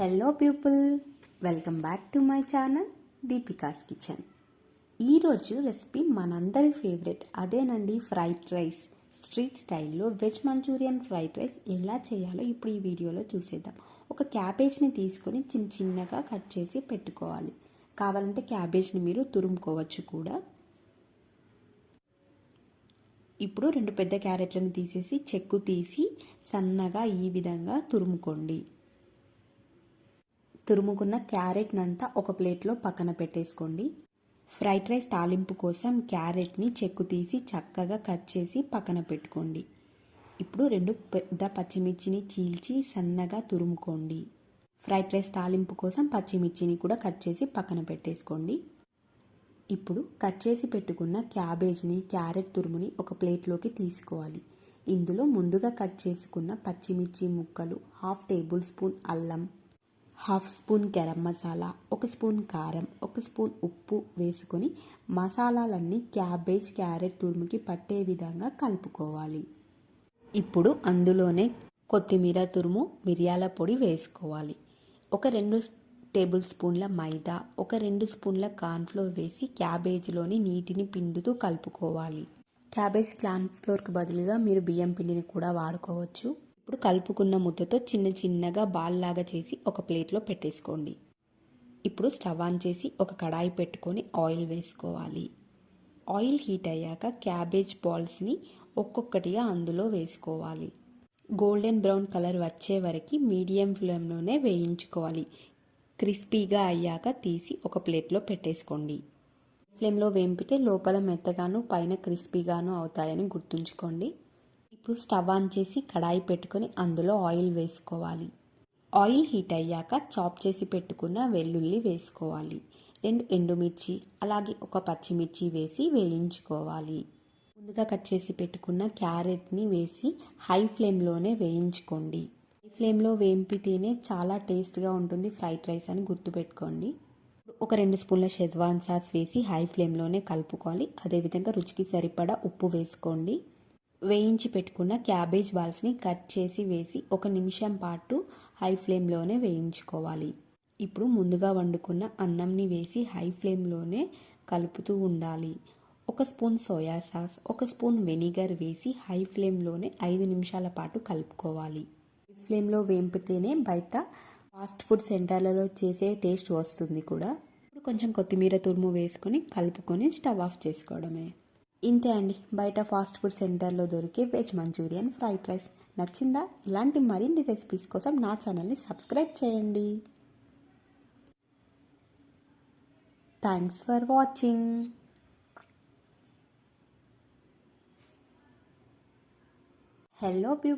Hello people welcome back to my channel Deepika's kitchen ఈరోజు recipe మనందరి favourite అదేనండి fried rice street స్టైల్లో veg Manchurian fried rice ఎలా చేయాలో ఇప్పుడు ఈ వీడియోలో చూసేద్దాం. ఒక క్యాబేజ్ని తీసుకొని చిన్న చిన్నగా కట్ చేసి పెట్టుకోవాలి. కావాలంటే క్యాబేజ్ని మీరు తురుముకోవచ్చు కూడా. ఇప్పుడు రెండు పెద్ద క్యారెట్లను తీసేసి చెక్కు తీసి సన్నగా ఈ విధంగా తురుముకోండి. తురుముకున్న క్యారెట్నంతా ఒక ప్లేట్లో పక్కన పెట్టేసుకోండి. ఫ్రైడ్ రైస్ తాలింపు కోసం క్యారెట్ని చెక్కు తీసి చక్కగా కట్ చేసి పక్కన పెట్టుకోండి. ఇప్పుడు రెండు పెద్ద పచ్చిమిర్చిని చీల్చి సన్నగా తురుముకోండి. ఫ్రైడ్ రైస్ తాలింపు కోసం పచ్చిమిర్చిని కూడా కట్ చేసి పక్కన పెట్టేసుకోండి. ఇప్పుడు కట్ చేసి పెట్టుకున్న క్యాబేజ్ని క్యారెట్ తురుముని ఒక ప్లేట్లోకి తీసుకోవాలి. ఇందులో ముందుగా కట్ చేసుకున్న పచ్చిమిర్చి ముక్కలు హాఫ్ టేబుల్ స్పూన్ అల్లం హాఫ్ స్పూన్ గరం మసాలా ఒక స్పూన్ కారం ఒక స్పూన్ ఉప్పు వేసుకొని మసాలాలన్నీ క్యాబేజ్ క్యారెట్ తురుముకి పట్టే విధంగా కలుపుకోవాలి. ఇప్పుడు అందులోనే కొత్తిమీర తురుము మిరియాల పొడి వేసుకోవాలి. ఒక రెండు టేబుల్ స్పూన్ల మైదా ఒక రెండు స్పూన్ల కార్న్ఫ్లోర్ వేసి క్యాబేజ్లోని నీటిని పిండుతూ కలుపుకోవాలి. క్యాబేజ్ కార్న్ఫ్లోర్కి బదులుగా మీరు బియ్యం పిండిని కూడా వాడుకోవచ్చు. ఇప్పుడు కలుపుకున్న ముద్దతో చిన్న చిన్నగా బాల్ లాగా చేసి ఒక ప్లేట్లో పెట్టేసుకోండి. ఇప్పుడు స్టవ్ ఆన్ చేసి ఒక కడాయి పెట్టుకొని ఆయిల్ వేసుకోవాలి. ఆయిల్ హీట్ అయ్యాక క్యాబేజ్ బాల్స్ని ఒక్కొక్కటిగా అందులో వేసుకోవాలి. గోల్డెన్ బ్రౌన్ కలర్ వచ్చే వరకు మీడియం ఫ్లేమ్లోనే వేయించుకోవాలి. క్రిస్పీగా అయ్యాక తీసి ఒక ప్లేట్లో పెట్టేసుకోండి. ఫ్లేమ్లో వేంపితే లోపల మెత్తగాను పైన క్రిస్పీగాను అవుతాయని గుర్తుంచుకోండి. ఇప్పుడు స్టవ్ ఆన్ చేసి కడాయి పెట్టుకొని అందులో ఆయిల్ వేసుకోవాలి. ఆయిల్ హీట్ అయ్యాక చాప్ చేసి పెట్టుకున్న వెల్లుల్లి వేసుకోవాలి. రెండు ఎండుమిర్చి అలాగే ఒక పచ్చిమిర్చి వేసి వేయించుకోవాలి. ముందుగా కట్ చేసి పెట్టుకున్న క్యారెట్ని వేసి హై ఫ్లేమ్లోనే వేయించుకోండి. హై ఫ్లేమ్లో వేంపితేనే చాలా టేస్ట్గా ఉంటుంది ఫ్రైడ్ రైస్ అని గుర్తుపెట్టుకోండి. ఒక రెండు స్పూన్ల షెజ్వాన్ సాస్ వేసి హై ఫ్లేమ్లోనే కలుపుకోవాలి. అదేవిధంగా రుచికి సరిపడా ఉప్పు వేసుకోండి. వేయించి పెట్టుకున్న క్యాబేజ్ బాల్స్ని కట్ చేసి వేసి ఒక నిమిషం పాటు హై ఫ్లేమ్లోనే వేయించుకోవాలి. ఇప్పుడు ముందుగా వండుకున్న అన్నంని వేసి హై ఫ్లేమ్లోనే కలుపుతూ ఉండాలి. ఒక స్పూన్ సోయా సాస్ ఒక స్పూన్ వెనిగర్ వేసి హై ఫ్లేమ్లోనే ఐదు నిమిషాల పాటు కలుపుకోవాలి. హై ఫ్లేమ్లో వేంపితేనే బయట ఫాస్ట్ ఫుడ్ సెంటర్లలో చేసే టేస్ట్ వస్తుంది కూడా. ఇప్పుడు కొంచెం కొత్తిమీర తురుము వేసుకొని కలుపుకొని స్టవ్ ఆఫ్ చేసుకోవడమే. ఇంతే అండి. బయట ఫాస్ట్ ఫుడ్ సెంటర్లో దొరికే వెజ్ మంచూరియన్ ఫ్రైడ్ రైస్. నచ్చిందా? ఇలాంటి మరిన్ని రెసిపీస్ కోసం నా ఛానల్ని సబ్స్క్రైబ్ చేయండి. Thanks for watching hello